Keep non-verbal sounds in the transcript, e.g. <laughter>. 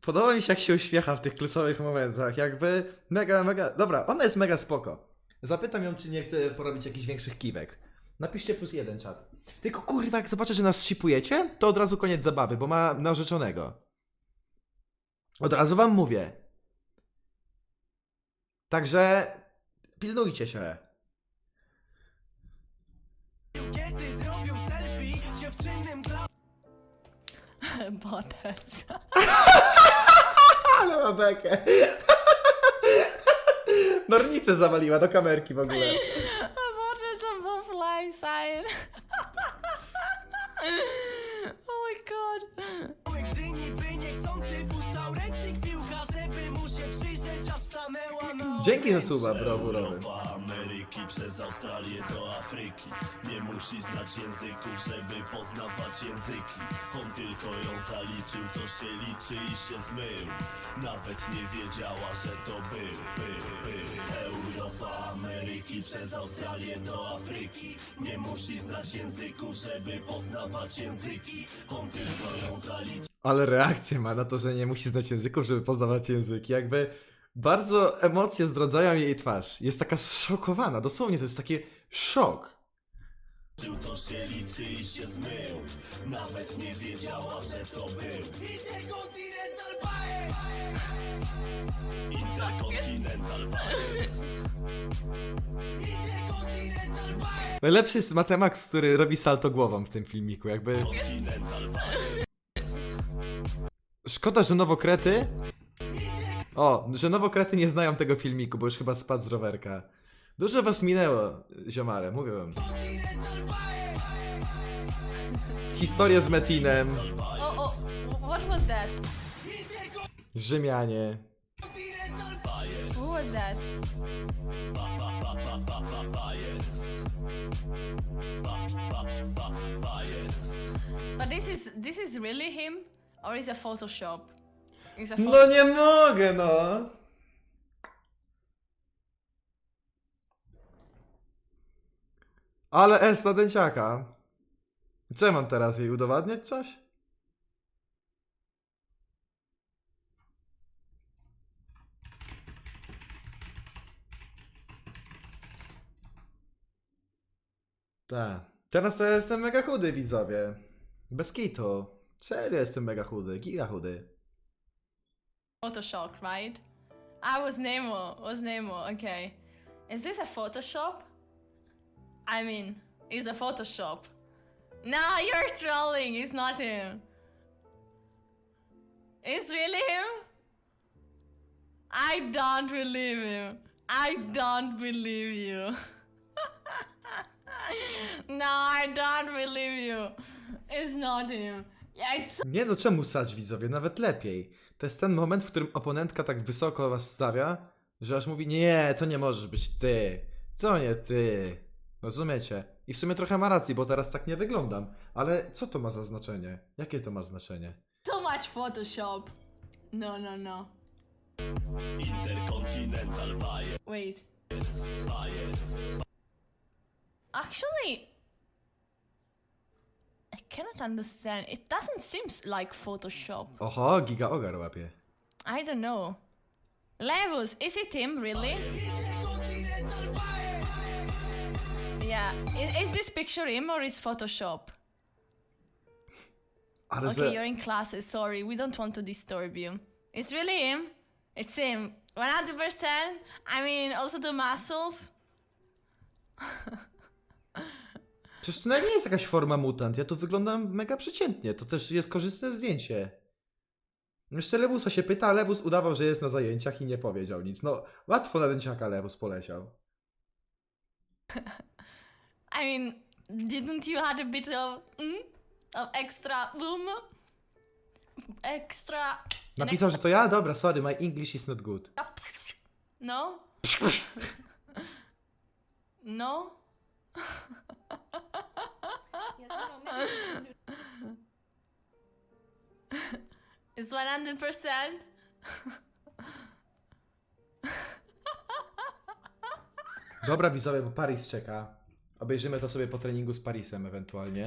Podoba mi się, jak się uśmiecha w tych kluczowych momentach. Jakby mega, mega. Dobra, ona jest mega spoko. Zapytam ją, czy nie chce porobić jakichś większych kiwek. Napiszcie plus jeden czat. Tylko kurwa, jak zobaczę, że nas shipujecie, to od razu koniec zabawy, bo ma narzeczonego. Od razu wam mówię. Także pilnujcie się. Kiedy zrobił selfie <laughs> Buttheads. Ale ma bekę. Nornicę zawaliła do kamerki w ogóle. Buttheads on both line side. oh my god. Gdy niby niechcący puszczał ręcznik piłka Żeby mu się przyjrzeć aż stanęła na Dzięki za suba, brawurowy. Europa, Ameryki przez Australię do Afryki. Nie musi znać języków, żeby poznawać języki. On tylko ją zaliczył, to się liczy i się zmył. Nawet nie wiedziała, że to był, był, był Europa, Ameryki przez Australię do Afryki. Nie musi znać języków, żeby poznawać języki. On tylko ją zaliczył Ale reakcję ma na to, że nie musi znać języków, żeby poznawać języki. Jakby bardzo emocje zdradzają jej twarz. Jest taka zszokowana. Dosłownie to jest taki szok. To i się zmył Nawet nie wiedziała, że to był Interkontynental Baez Najlepszy jest Matemax, który robi salto głową w tym filmiku. Jakby. Continental Szkoda, że nowokrety. O, że nowokrety nie znają tego filmiku, bo już chyba spadł z rowerka. Dużo was minęło, ziomale, mówię wam. Historię z Metinem, Oh, oh, what was that? Rzymianie. Who was that? But this is this is really him, or is a Photoshop? Is a No nie mogę, no. Ale S na dęciaka. Co ja mam teraz jej udowadniać coś? Tak. Teraz to ja jestem mega chudy, widzowie. Bez kitu. Serio jestem mega chudy, giga chudy. Photoshop, right? I was Nemo. Was Nemo? Okay. Is this a Photoshop? I mean, it's a Photoshop. Nah, you're trolling. It's not him. It's really him? I don't believe him. I don't believe you. <laughs> no, I don't believe you. It's not him. Nie no, czemu sać widzowie? Nawet lepiej. To jest ten moment, w którym oponentka tak wysoko was stawia, że aż mówi, nie, to nie możesz być ty. To nie ty. Rozumiecie? I w sumie trochę ma racji, bo teraz tak nie wyglądam. Ale co to ma za znaczenie? Jakie to ma znaczenie? so much Photoshop. No, no, no. Wait. Actually, cannot understand. It doesn't seem like Photoshop. Oho, giga ogar łapie. I don't know. Levels, is it him really? Yeah. Is, is this picture him or is Photoshop? Okay, you're in classes. Sorry, we don't want to disturb you. It's really him. It's him. 100%. I mean, also the muscles. <laughs> Przecież to nawet nie jest jakaś forma mutant. Ja tu wyglądam mega przeciętnie. To też jest korzystne zdjęcie. Jeszcze Lewusa się pyta, a Lewus udawał, że jest na zajęciach i nie powiedział nic. No, łatwo na dęciaka Lewus poleciał. <laughs> I mean, didn't you had a bit of mm, of extra boom? Extra. Napisał, że to ja? Dobra, sorry, my English is not good. No. <laughs> no. It's 100%. Dobra, widzowie, bo Paris czeka. Obejrzymy to sobie po treningu z Parisem ewentualnie.